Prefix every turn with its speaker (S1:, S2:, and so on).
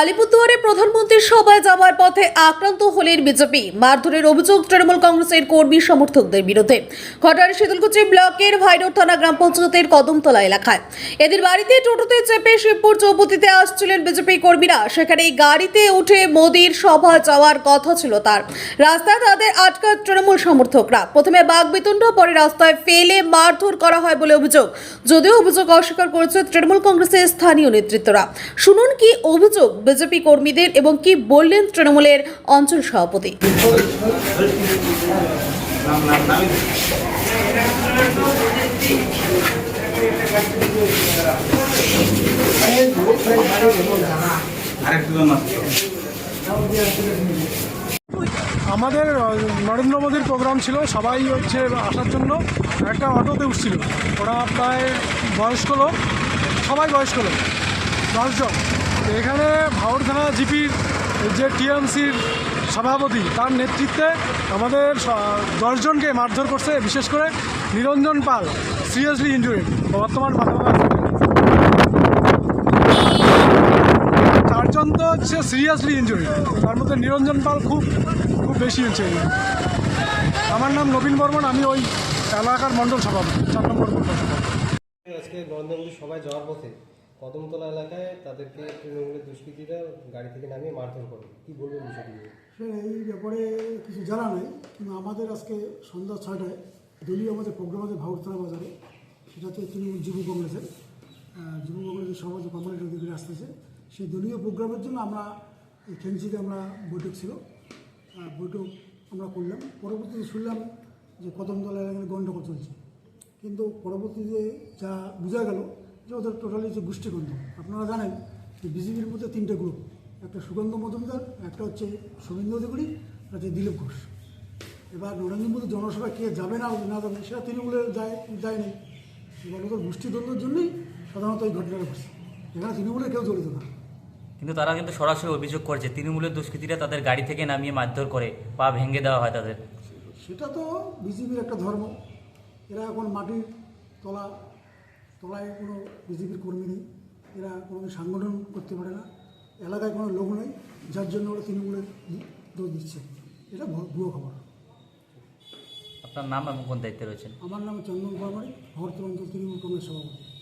S1: আলিপুরদুয়ারে প্রধানমন্ত্রীর সভায় যাওয়ার পথে আক্রান্ত হলেন বিজেপি। মারধরের অভিযোগ তৃণমূল কংগ্রেসের কর্মী সমর্থকদের বিরুদ্ধে। ঘটনার শীতলকুচি ব্লকের ভাইরোড থানা গ্রাম পঞ্চায়েতের কদমতলা এলাকায়। এদের বাড়িতে টোটোতে চেপে শিবপুর চৌপতিতে আসছিলেন বিজেপি কর্মীরা। সেখানে গাড়িতে উঠে মোদির সভা যাওয়ার কথা ছিল তার। রাস্তায় তাদের আটকা তৃণমূল সমর্থকরা। প্রথমে বাগবিতণ্ড, পরে রাস্তায় ফেলে মারধর করা হয় বলে অভিযোগ। যদিও অভিযোগ অস্বীকার করেছে তৃণমূল কংগ্রেসের স্থানীয় নেতৃত্বরা। শুনুন কি অভিযোগ বিজেপি কর্মীদের এবং কি বললেন তৃণমূলের অঞ্চল সভাপতি?
S2: আমাদের নরেন্দ্র মোদীর প্রোগ্রাম ছিল, সবাই হচ্ছে আসার জন্য একটা অটোতে উঠছিল। ওরা প্রায় বয়স্ক লোক, সবাই বয়স্ক লোক, দশজন। এখানে ভাওর থানা জিপির যে টিএমসির সভাপতি, তার নেতৃত্বে আমাদের দশজনকে মারধর করছে, বিশেষ করে নিরঞ্জন পাল, সিরিয়াসলি ইঞ্জুরিড বর্তমান চারজন তো হচ্ছে সিরিয়াসলি ইঞ্জুরি তার মধ্যে নিরঞ্জন পাল খুব খুব বেশি হচ্ছে। আমার নাম নবীন বর্মন, আমি ওই এলাকার মণ্ডল সভাপতি, চার নম্বর
S3: সবাই যাওয়ার পথে কদমতলা এলাকায় তাদেরকে তৃণমূলের দুষ্কৃতীরা গাড়ি থেকে নামিয়ে মারধর করে। কি বলবেন বিষয়টি নিয়ে?
S4: এই ব্যাপারে কিছু জানা নেই, কিন্তু আমাদের আজকে সন্ধ্যা ছয়টায় দলীয় আমাদের প্রোগ্রাম আছে ভাউরতলা বাজারে। সেটাতে তৃণমূল যুব কংগ্রেসের যুব কংগ্রেসের সভাপতি কমরেড অধিকারী আসতেছে। সেই দলীয় প্রোগ্রামের জন্য আমরা টেনসিতে আমরা বৈঠক ছিল বৈঠক আমরা করলাম। পরবর্তীতে শুনলাম যে কদমতলা এলাকায় গণ্ডগোল চলছে। কিন্তু পরবর্তীতে যা বোঝা গেল যে ওদের টোটালি যে গোষ্ঠীগন্ধ। আপনারা জানেন যে বিজেপির মধ্যে তিনটে গ্রুপ একটা সুগন্ধ মজুমদার একটা হচ্ছে শুভেন্দু অধিকারী একটা হচ্ছে দিলীপ ঘোষ। এবার নরেন্দ্র মোদী জনসভায় কে যাবে না না যাবে সেটা তৃণমূলের যায় যায়নি এবার ওদের গোষ্ঠীদ্বন্দ্বের জন্যই সাধারণত এই ঘটনাটা ঘটছে। এখানে তৃণমূলের কেউ জড়িত না।
S5: কিন্তু তারা কিন্তু সরাসরি অভিযোগ করছে তৃণমূলের দুষ্কৃতীরা তাদের গাড়ি থেকে নামিয়ে মারধর করে পা ভেঙে দেওয়া হয় তাদের।
S4: সেটা তো বিজেপির একটা ধর্ম। এরা এখন মাটির তলা তলায় কোনো বিজেপির কর্মী নেই। এরা কোনো সাংগঠন করতে পারে না। এলাকায় কোনো লোক নেই। যার জন্য ওরা তৃণমূলের দোষ দিচ্ছে। এটা ভুয়ো- খবর।
S5: আপনার নাম এবং কোন দায়িত্বে রয়েছেন?
S4: আমার নাম চন্দন কুমারী ভরত অঞ্চল তৃণমূল কংগ্রেস সভাপতি।